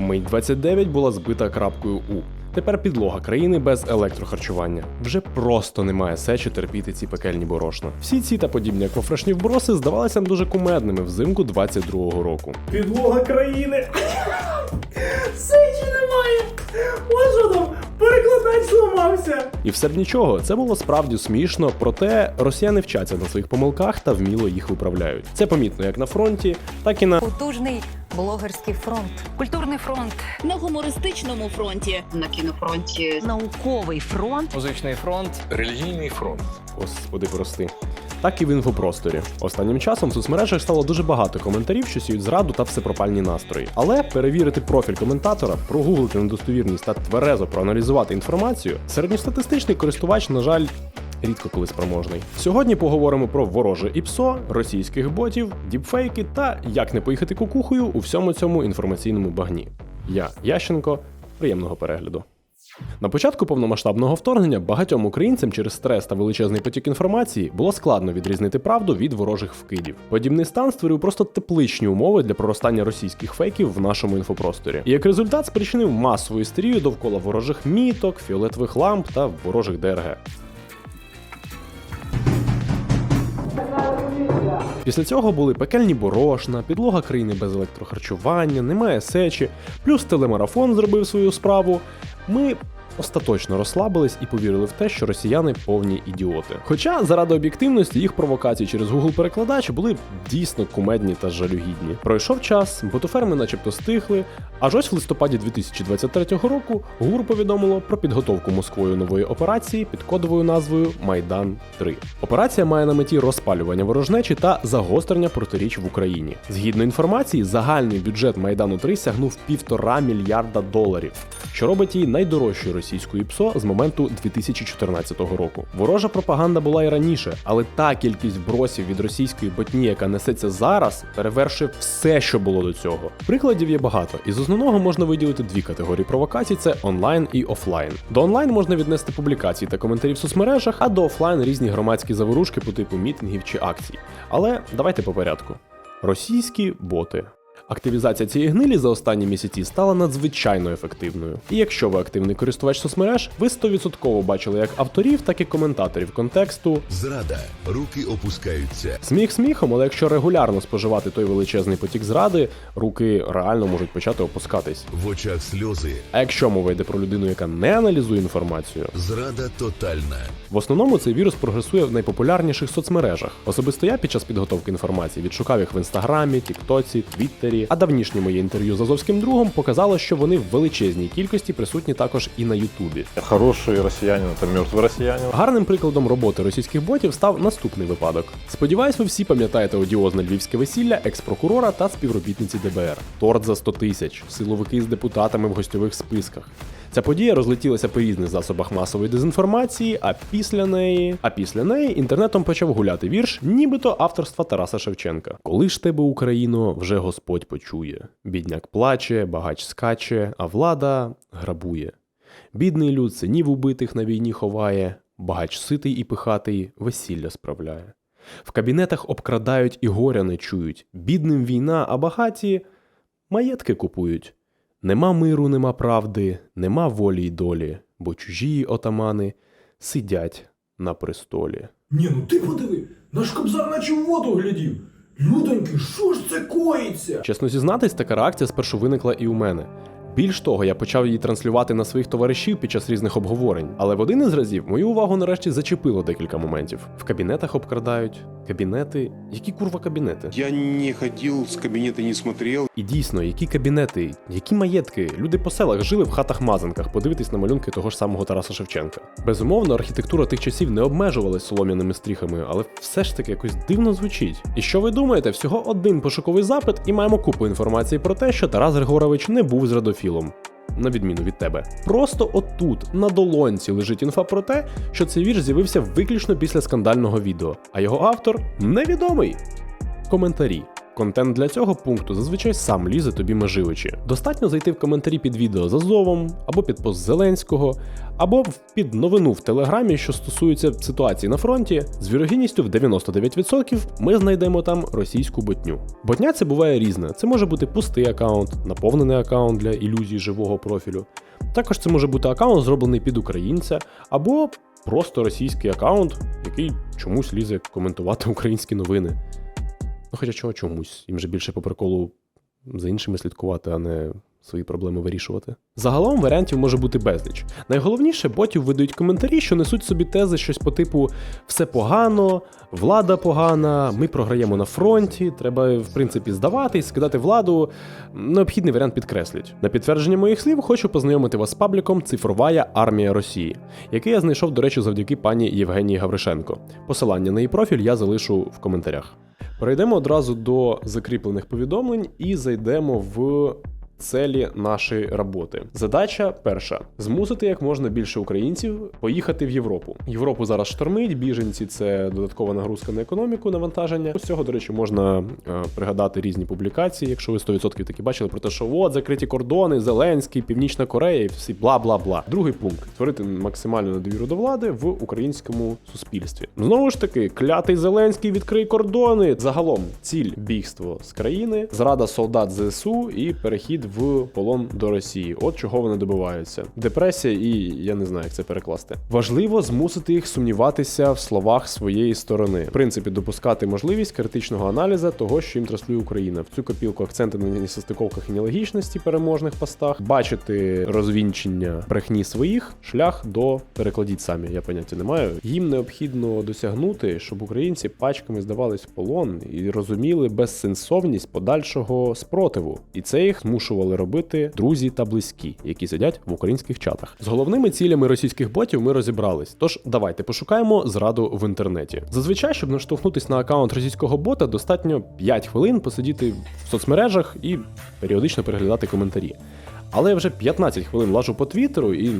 Мить 29 була збита крапкою У. Тепер підлога країни без електрохарчування. Вже просто немає сечі терпіти ці пекельні борошна. Всі ці та подібні аквафрешні вброси здавалися нам дуже кумедними взимку 22-го року. Підлога країни. Сечі немає. Ось що там, перекладач зламався. І все б нічого, це було справді смішно, проте росіяни вчаться на своїх помилках та вміло їх виправляють. Це помітно як на фронті, так і на Потужний блогерський фронт, культурний фронт, на гумористичному фронті. на кінофронті науковий фронт. Музичний фронт, Релігійний фронт. Господи, прости. Так і в інфопросторі. Останнім часом в соцмережах стало дуже багато коментарів, що сіють зраду та всепропальні настрої. Але перевірити профіль коментатора, прогуглити недостовірність та тверезо проаналізувати інформацію, середньостатистичний користувач, на жаль, рідко коли спроможний. Сьогодні поговоримо про вороже ІПСО, російських ботів, діпфейки та як не поїхати кукухою у всьому цьому інформаційному багні. Я Ященко. Приємного перегляду. На початку повномасштабного вторгнення багатьом українцям через стрес та величезний потік інформації було складно відрізнити правду від ворожих вкидів. Подібний стан створив просто тепличні умови для проростання російських фейків в нашому інфопросторі. І як результат спричинив масову істерію довкола ворожих міток, фіолетових ламп та ворожих ДРГ. Після цього були пекельні борошна, підлога країни без електрохарчування, немає сечі, плюс телемарафон зробив свою справу. Ми остаточно розслабились і повірили в те, що росіяни повні ідіоти. Хоча заради об'єктивності їх провокації через Google перекладач були дійсно кумедні та жалюгідні. Пройшов час, ботоферми начебто стихли, аж ось в листопаді 2023 року ГУР повідомило про підготовку Москвою нової операції під кодовою назвою Майдан 3. Операція має на меті розпалювання ворожнечі та загострення протиріч в Україні. Згідно інформації, загальний бюджет Майдану 3 сягнув півтора мільярда доларів, що робить її найдорожчою російською ПСО з моменту 2014 року. Ворожа пропаганда була і раніше, але та кількість вбросів від російської ботні, яка несеться зараз, перевершує все, що було до цього. Прикладів є багато, і з основного можна виділити дві категорії провокацій: це онлайн і офлайн. До онлайн можна віднести публікації та коментарі в соцмережах, а до офлайн різні громадські заворушки по типу мітингів чи акцій. Але давайте по порядку. Російські боти. Активізація цієї гнилі за останні місяці стала надзвичайно ефективною. І якщо ви активний користувач соцмереж, ви 100% бачили як авторів, так і коментаторів контексту. Зрада. Руки опускаються. Сміх сміхом, але якщо регулярно споживати той величезний потік зради, руки реально можуть почати опускатись. В очах сльози. А якщо мова йде про людину, яка не аналізує інформацію, Зрада тотальна. в основному цей вірус прогресує в найпопулярніших соцмережах. Особисто я під час підготовки інформації відшукав їх в інстаграмі, Тіктоці, Твіттері, а давнішнє моє інтерв'ю з Азовським другом показало, що вони в величезній кількості присутні також і на Ютубі. Хороший росіянин – та мертвий росіянин. Гарним прикладом роботи російських ботів став наступний випадок. Сподіваюсь, ви всі пам'ятаєте одіозне львівське весілля екс-прокурора та співробітниці ДБР. Торт за 100 тисяч, силовики з депутатами в гостьових списках. Ця подія розлетілася по різних засобах масової дезінформації, а після неї, а після неї інтернетом почав гуляти вірш, нібито авторства Тараса Шевченка. Коли ж тебе, Україно, вже Господь почує. Бідняк плаче, багач скаче, а влада грабує. Бідний люд синів убитих на війні ховає, багач ситий і пихатий весілля справляє. В кабінетах обкрадають і горя не чують. Бідним війна, а багаті маєтки купують. Нема миру, нема правди, нема волі й долі, бо чужі отамани сидять на престолі. Ні, ну ти подиви, наш кобзар наче в воду глядів. Людоньки, що ж це коїться? Чесно зізнатись, така реакція спершу виникла і у мене. Більш того, я почав її транслювати на своїх товаришів під час різних обговорень. Але в один із разів мою увагу нарешті зачепило декілька моментів. В кабінетах обкрадають. Кабінети. Які курва кабінети? Я не ходил, с кабинета не смотрел. І дійсно, які кабінети, які маєтки. Люди по селах жили в хатах-мазанках, подивитись на малюнки того ж самого Тараса Шевченка. Безумовно, архітектура тих часів не обмежувалась солом'яними стріхами, але все ж таки якось дивно звучить. І що ви думаєте, всього один пошуковий запит, і маємо купу інформації про те, що Тарас Григорович не був зрадофілом. На відміну від тебе. Просто отут, на долонці, лежить інфа про те, що цей вірш з'явився виключно після скандального відео, а його автор невідомий. Коментарі. Контент для цього пункту зазвичай сам лізе тобі межи очі. Достатньо зайти в коментарі під відео з Азовом, або під пост Зеленського, або під новину в Телеграмі, що стосується ситуації на фронті. З вірогідністю в 99% ми знайдемо там російську ботню. Ботня це буває різне. Це може бути пустий аккаунт, наповнений аккаунт для ілюзій живого профілю. Також це може бути аккаунт, зроблений під українця, або просто російський аккаунт, який чомусь лізе коментувати українські новини. Ну, хоча чого чомусь, їм же більше по приколу за іншими слідкувати, а не свої проблеми вирішувати. Загалом варіантів може бути безліч. Найголовніше, ботів видають коментарі, що несуть собі тези щось по типу все погано, влада погана, ми програємо на фронті, треба, в принципі, здаватись, скидати владу. Необхідний варіант підкреслять. На підтвердження моїх слів хочу познайомити вас з пабліком Цифровая армія Росії, який я знайшов, до речі, завдяки пані Євгенії Гавришенко. Посилання на її профіль я залишу в коментарях. Перейдемо одразу до закріплених повідомлень і зайдемо в целі нашої роботи. Задача перша: змусити як можна більше українців поїхати в Європу. Європу зараз штормить, біженці це додаткова нагрузка на економіку, навантаження. З цього, до речі, можна е, пригадати різні публікації, якщо ви 100% таки бачили про те, що от закриті кордони, Зеленський, Північна Корея і всі бла бла бла. Другий пункт створити максимальну недовіру до влади в українському суспільстві. Знову ж таки, клятий Зеленський відкрий кордони. Загалом ціль бігство з країни, зрада солдат ЗСУ і перехід в полон до Росії. От чого вони добиваються. Депресія, і я не знаю, як це перекласти. Важливо змусити їх сумніватися в словах своєї сторони. В принципі, допускати можливість критичного аналізу того, що їм транслює Україна. В цю копілку акценти на несостиковках і нелогічності переможних постах, бачити розвінчення брехні своїх, шлях до перекладіть самі. Я поняття не маю. Їм необхідно досягнути, щоб українці пачками здавались в полон і розуміли безсенсовність подальшого спротиву. І це їх змушували робити друзі та близькі, які сидять в українських чатах. З головними цілями російських ботів ми розібрались. Тож давайте пошукаємо зраду в інтернеті. Зазвичай, щоб наштовхнутись на аккаунт російського бота, достатньо 5 хвилин посидіти в соцмережах і періодично переглядати коментарі. Але я вже 15 хвилин лажу по твіттеру і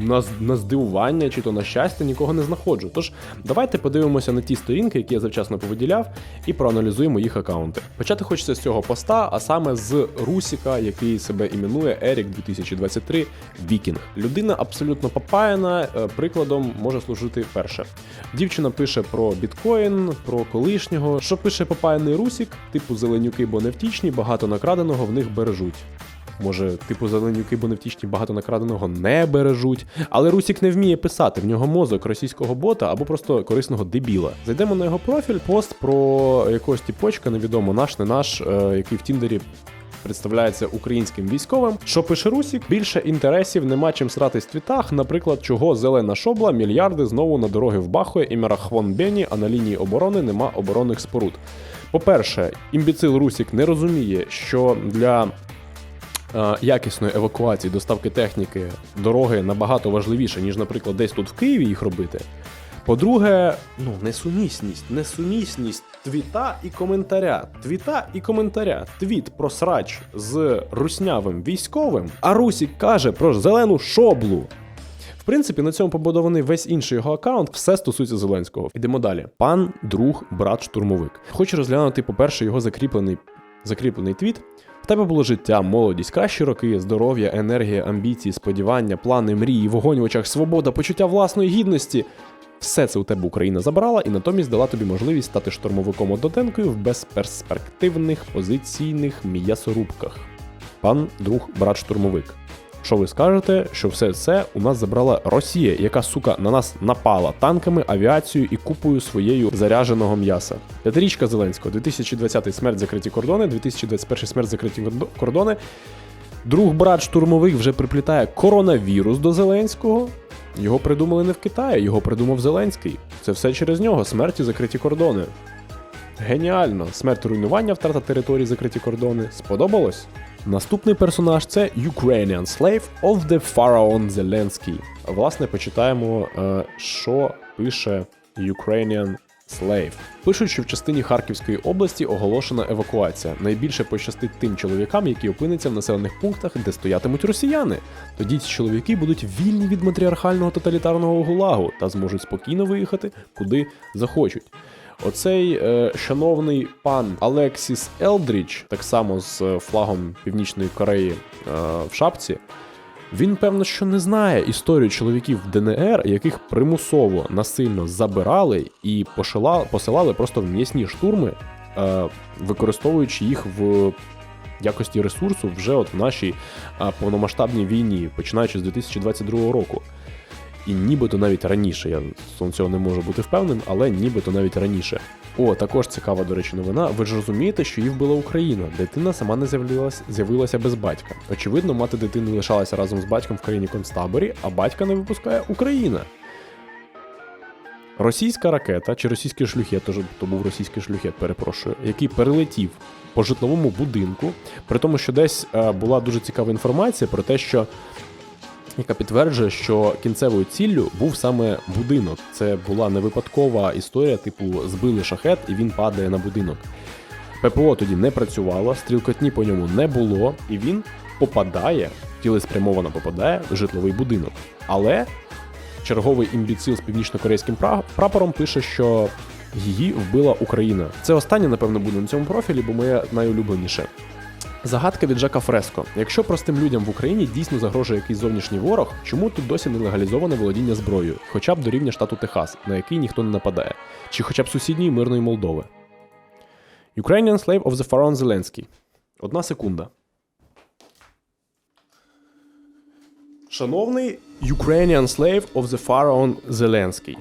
на, на здивування чи то на щастя нікого не знаходжу. Тож давайте подивимося на ті сторінки, які я завчасно повиділяв, і проаналізуємо їх аккаунти. Почати хочеться з цього поста, а саме з Русіка, який себе іменує Ерік 2023 Вікінг. Людина абсолютно попаяна, е, прикладом може служити перше. Дівчина пише про біткоін, про колишнього. Що пише попаяний Русік, типу зеленюки, бо невтічні, багато накраденого в них бережуть. Може, типу зеленюки, бо невтічні багато накраденого не бережуть. Але Русік не вміє писати, в нього мозок російського бота або просто корисного дебіла. Зайдемо на його профіль, пост про якогось тіпочка, невідомо наш, не наш, е, який в Тіндері. Представляється українським військовим. Що пише Русік? Більше інтересів нема чим сратись в твітах. Наприклад, чого зелена шобла мільярди знову на дороги вбахує і Мерахвон Бені, а на лінії оборони нема оборонних споруд. По-перше, імбіцил Русік не розуміє, що для якісної евакуації, доставки техніки, дороги набагато важливіше, ніж, наприклад, десь тут в Києві їх робити. По-друге, ну, несумісність, несумісність твіта і коментаря. Твіта і коментаря. Твіт про срач з руснявим військовим, а Русік каже про зелену шоблу. В принципі, на цьому побудований весь інший його аккаунт, все стосується Зеленського. Йдемо далі. Пан, друг, брат, штурмовик. Хочу розглянути, по-перше, його закріплений, закріплений твіт. В тебе було життя, молодість, кращі роки, здоров'я, енергія, амбіції, сподівання, плани, мрії, вогонь в очах, свобода, почуття власної гідності. Все це у тебе Україна забрала і натомість дала тобі можливість стати штурмовиком одноденкою в безперспективних позиційних м'ясорубках. Пан, друг, брат штурмовик. Що ви скажете, що все це у нас забрала Росія, яка сука на нас напала танками, авіацією і купою своєю заряженого м'яса. П'ятирічка Зеленського, 2020 смерть закриті кордони, 2021 смерть закриті кордони. Друг брат штурмовик вже приплітає коронавірус до Зеленського. Його придумали не в Китаї, його придумав Зеленський. Це все через нього, смерть і закриті кордони. Геніально! Смерть руйнування, втрата території, закриті кордони. Сподобалось? Наступний персонаж це Ukrainian Slave of the Pharaoh Zelensky. Власне, почитаємо, е, що пише Ukrainian Slave. Пишуть, що в частині Харківської області оголошена евакуація. Найбільше пощастить тим чоловікам, які опиняться в населених пунктах, де стоятимуть росіяни. Тоді ці чоловіки будуть вільні від матріархального тоталітарного гулагу та зможуть спокійно виїхати куди захочуть. Оцей е, шановний пан Алексіс Елдріч, так само з е, флагом Північної Кореї е, в шапці, він певно, що не знає історію чоловіків в ДНР, яких примусово насильно забирали і посилали просто в м'ясні штурми, е, використовуючи їх в якості ресурсу вже от в нашій е, повномасштабній війні, починаючи з 2022 року. І нібито навіть раніше, я цього не можу бути впевненим, але нібито навіть раніше. О, також цікава, до речі, новина. Ви ж розумієте, що її вбила Україна. Дитина сама не з'явилась, з'явилася без батька. Очевидно, мати дитини лишалася разом з батьком в країні концтаборі, а батька не випускає Україна. Російська ракета чи російський шлюхет, то був російський шлюхет, перепрошую, який перелетів по житловому будинку, при тому, що десь е, була дуже цікава інформація про те, що яка підтверджує, що кінцевою ціллю був саме будинок. Це була не випадкова історія, типу збили шахет і він падає на будинок. ППО тоді не працювало, стрілкотні по ньому не було, і він попадає, цілеспрямовано попадає в житловий будинок. Але черговий імбіцил з північно-корейським прапором пише, що її вбила Україна. Це останнє, напевно, буде на цьому профілі, бо моє найулюбленіше. Загадка від Жака Фреско. Якщо простим людям в Україні дійсно загрожує якийсь зовнішній ворог, чому тут досі не легалізоване володіння зброєю, хоча б до рівня штату Техас, на який ніхто не нападає, чи хоча б сусідньої мирної Молдови? Ukrainian Slave of the Pharaoh Зеленський. Одна секунда. Шановний Ukrainian Slave of the Pharaoh Зеленський.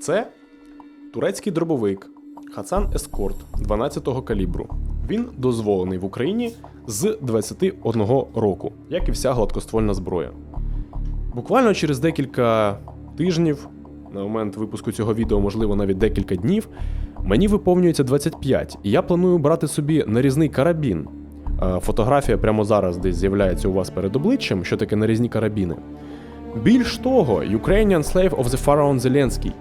Це турецький дробовик Хасан Ескорт 12-го калібру. Він дозволений в Україні з 21 року, як і вся гладкоствольна зброя. Буквально через декілька тижнів, на момент випуску цього відео, можливо, навіть декілька днів, мені виповнюється 25, і я планую брати собі нарізний карабін. Фотографія прямо зараз десь з'являється у вас перед обличчям, що таке нарізні карабіни. Більш того, Ukrainian Slave of the Pharaoh Зеленський.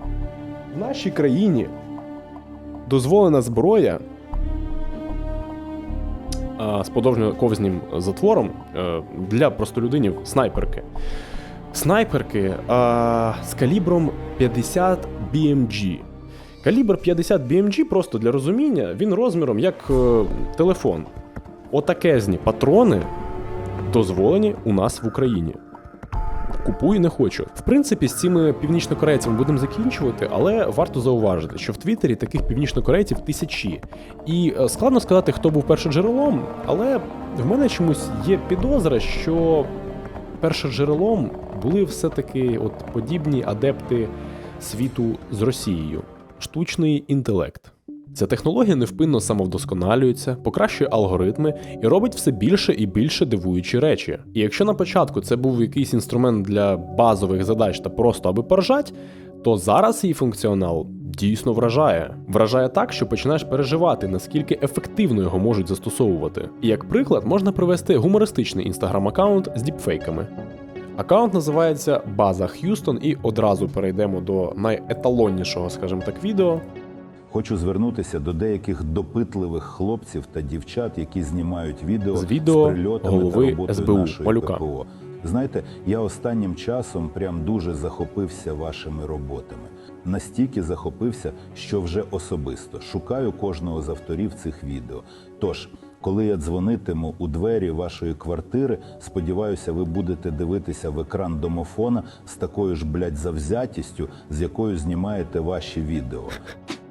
В нашій країні дозволена зброя з подовжно-ковзнім затвором е, для простолюдинів снайперки. Снайперки а, з калібром 50 BMG. Калібр 50 BMG, просто для розуміння, він розміром як е, телефон. Отакезні патрони дозволені у нас в Україні. Купую не хочу. В принципі, з цими північнокорейцями будемо закінчувати, але варто зауважити, що в Твіттері таких північнокорейців тисячі. І е, складно сказати, хто був першоджерелом, але в мене чомусь є підозра, що першоджерелом були все-таки от подібні адепти світу з Росією. Штучний інтелект. Ця технологія невпинно самовдосконалюється, покращує алгоритми і робить все більше і більше дивуючі речі. І якщо на початку це був якийсь інструмент для базових задач та просто аби поржать, то зараз її функціонал дійсно вражає. Вражає так, що починаєш переживати, наскільки ефективно його можуть застосовувати. І як приклад можна привести гумористичний інстаграм-аккаунт з діпфейками. Аккаунт називається База Х'юстон, і одразу перейдемо до найеталоннішого, скажімо так, відео. Хочу звернутися до деяких допитливих хлопців та дівчат, які знімають відео З відео прильотами голови та роботою СБУ нашої Малюка. ППО. Знаєте, я останнім часом прям дуже захопився вашими роботами. Настільки захопився, що вже особисто шукаю кожного з авторів цих відео. Тож, коли я дзвонитиму у двері вашої квартири, сподіваюся, ви будете дивитися в екран домофона з такою ж блядь, завзятістю, з якою знімаєте ваші відео.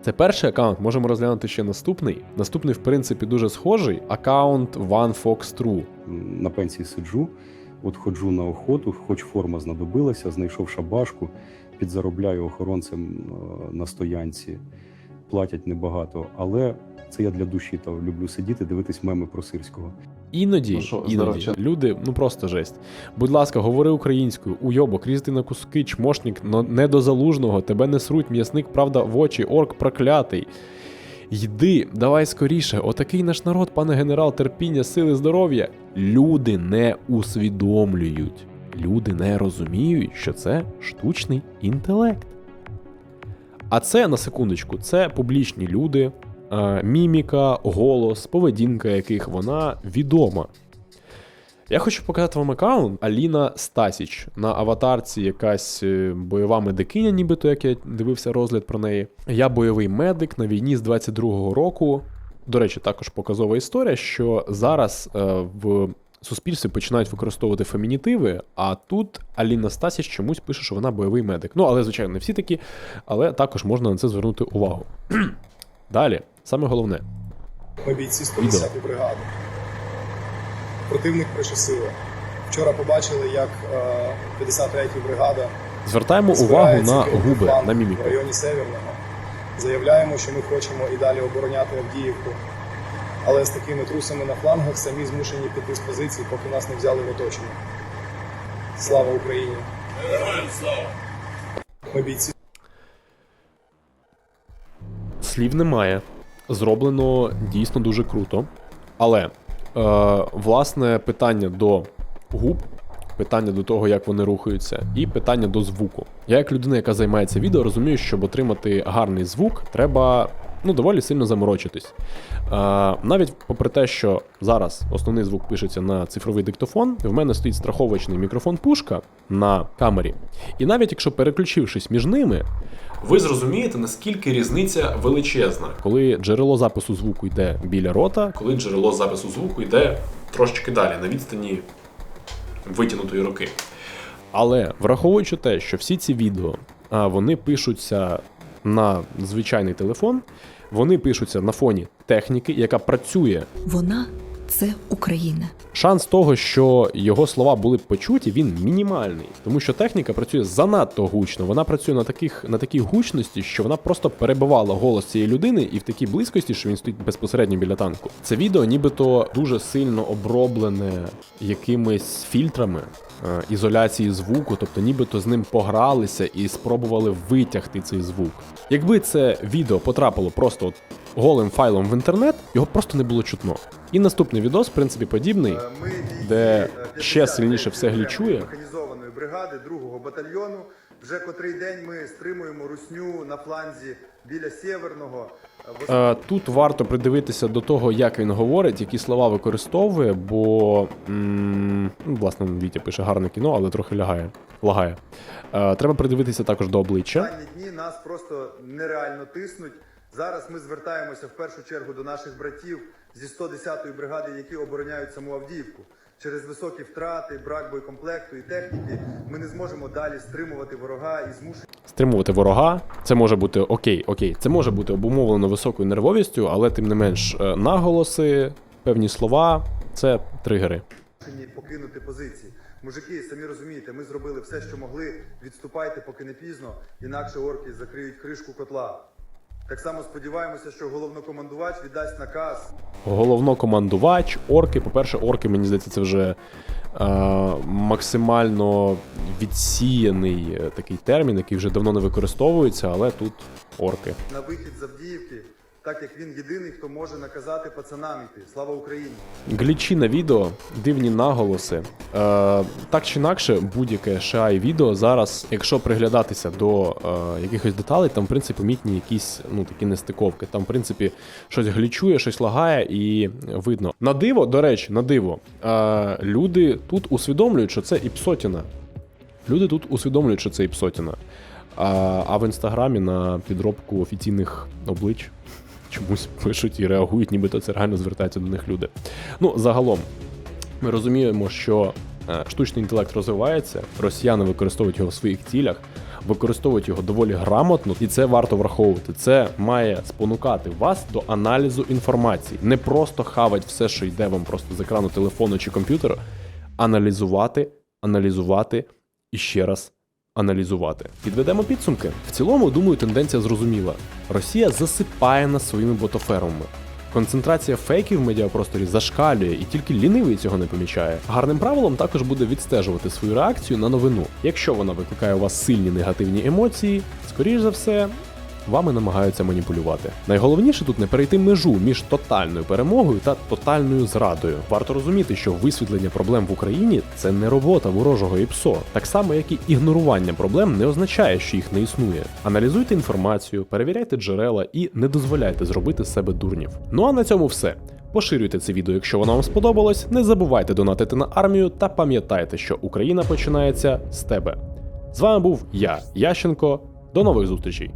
Це перший аккаунт, можемо розглянути ще наступний. Наступний, в принципі, дуже схожий аккаунт One Fox True. на пенсії сиджу, от ходжу на охоту, хоч форма знадобилася, знайшов шабашку, підзаробляю охоронцем е, на стоянці, платять небагато, але це я для душі та люблю сидіти, дивитись меми про сирського. Іноді, Ну що, іноді люди, ну просто жесть. Будь ласка, говори українською, уйобок, різти на куски, чмошник, но не до залужного, тебе не сруть, м'ясник, правда, в очі, орк проклятий. Йди, давай скоріше, отакий наш народ, пане генерал, терпіння, сили, здоров'я. Люди не усвідомлюють, люди не розуміють, що це штучний інтелект. А це на секундочку, це публічні люди, міміка, голос, поведінка яких вона відома. Я хочу показати вам аккаунт Аліна Стасіч. На аватарці якась е, бойова медикиня, нібито як я дивився розгляд про неї. Я бойовий медик на війні з 22-го року. До речі, також показова історія, що зараз е, в суспільстві починають використовувати фемінітиви, а тут Аліна Стасіч чомусь пише, що вона бойовий медик. Ну, але, звичайно, не всі такі, але також можна на це звернути увагу. Далі, саме головне. Ми бійці 110-ї бригади. Противник пише. Вчора побачили, як е, 53-я бригада Звертаємо увагу на губи, на в районі Северного. Заявляємо, що ми хочемо і далі обороняти Авдіївку. Але з такими трусами на флангах самі змушені піти з позицій, поки нас не взяли в оточення. Слава Україні! Ми бійці Слів немає. Зроблено дійсно дуже круто. Але, е, власне, питання до губ, питання до того, як вони рухаються, і питання до звуку. Я, як людина, яка займається відео, розумію, щоб отримати гарний звук, треба ну, доволі сильно заморочитись. Е, навіть попри те, що зараз основний звук пишеться на цифровий диктофон, в мене стоїть страховочний мікрофон пушка на камері. І навіть якщо переключившись між ними, ви зрозумієте, наскільки різниця величезна, коли джерело запису звуку йде біля рота, коли джерело запису звуку йде трошечки далі, на відстані витягнутої руки. Але враховуючи те, що всі ці відео а, вони пишуться на звичайний телефон, вони пишуться на фоні техніки, яка працює. Вона це Україна. Шанс того, що його слова були почуті, він мінімальний, тому що техніка працює занадто гучно. Вона працює на таких на такій гучності, що вона просто перебивала голос цієї людини і в такій близькості, що він стоїть безпосередньо біля танку. Це відео, нібито дуже сильно оброблене якимись фільтрами. е, Ізоляції звуку, тобто нібито з ним погралися і спробували витягти цей звук. Якби це відео потрапило просто от голим файлом в інтернет, його просто не було чутно. І наступний відос, в принципі, подібний, де ще сильніше все глічує. механізованої бригади 2-го батальйону. Вже котрий день ми стримуємо русню на фланзі біля Сєверного. Е, Тут варто придивитися до того, як він говорить, які слова використовує, бо м, ну, власне Вітя пише гарне кіно, але трохи лягає. Лагає. Е, Треба придивитися також до обличчя. Останні дні нас просто нереально тиснуть. Зараз ми звертаємося в першу чергу до наших братів зі 110-ї бригади, які обороняють саму Авдіївку. Через високі втрати, брак боєкомплекту і техніки ми не зможемо далі стримувати ворога і змушені Стримувати ворога. Це може бути окей, окей. Це може бути обумовлено високою нервовістю, але тим не менш е, наголоси, певні слова це тригери. покинути позиції. Мужики, самі розумієте, ми зробили все, що могли. Відступайте, поки не пізно, інакше орки закриють кришку котла. Так само сподіваємося, що головнокомандувач віддасть наказ Головнокомандувач, орки. По-перше, орки, мені здається, це вже е, максимально відсіяний е, такий термін, який вже давно не використовується, але тут орки. на вихід з Авдіївки, так як він єдиний, хто може наказати пацанам йти. Слава Україні! Глічі на відео, дивні наголоси. Е, так чи інакше, будь-яке SHI відео зараз, якщо приглядатися до е, якихось деталей, там в принципі помітні якісь ну такі нестиковки. Там, в принципі, щось глічує, щось лагає, і видно. На диво, до речі, на диво, е, люди тут усвідомлюють, що це іпсотіна. Люди тут усвідомлюють, що це іпсотіна. А, а в інстаграмі на підробку офіційних облич чомусь пишуть і реагують, нібито це реально звертаються до них люди. Ну, загалом, ми розуміємо, що е, штучний інтелект розвивається, росіяни використовують його в своїх цілях, використовують його доволі грамотно, і це варто враховувати. Це має спонукати вас до аналізу інформації, не просто хавать все, що йде вам просто з екрану телефону чи комп'ютера, аналізувати, аналізувати і ще раз аналізувати. Підведемо підсумки. В цілому, думаю, тенденція зрозуміла. Росія засипає нас своїми ботофермами. Концентрація фейків в медіапросторі зашкалює, і тільки лінивий цього не помічає. Гарним правилом також буде відстежувати свою реакцію на новину. Якщо вона викликає у вас сильні негативні емоції, скоріш за все. Вами намагаються маніпулювати. Найголовніше тут не перейти межу між тотальною перемогою та тотальною зрадою. Варто розуміти, що висвітлення проблем в Україні це не робота ворожого ІПСО, так само як і ігнорування проблем не означає, що їх не існує. Аналізуйте інформацію, перевіряйте джерела і не дозволяйте зробити з себе дурнів. Ну а на цьому все. Поширюйте це відео, якщо воно вам сподобалось. Не забувайте донатити на армію та пам'ятайте, що Україна починається з тебе. З вами був я, Ященко. До нових зустрічей!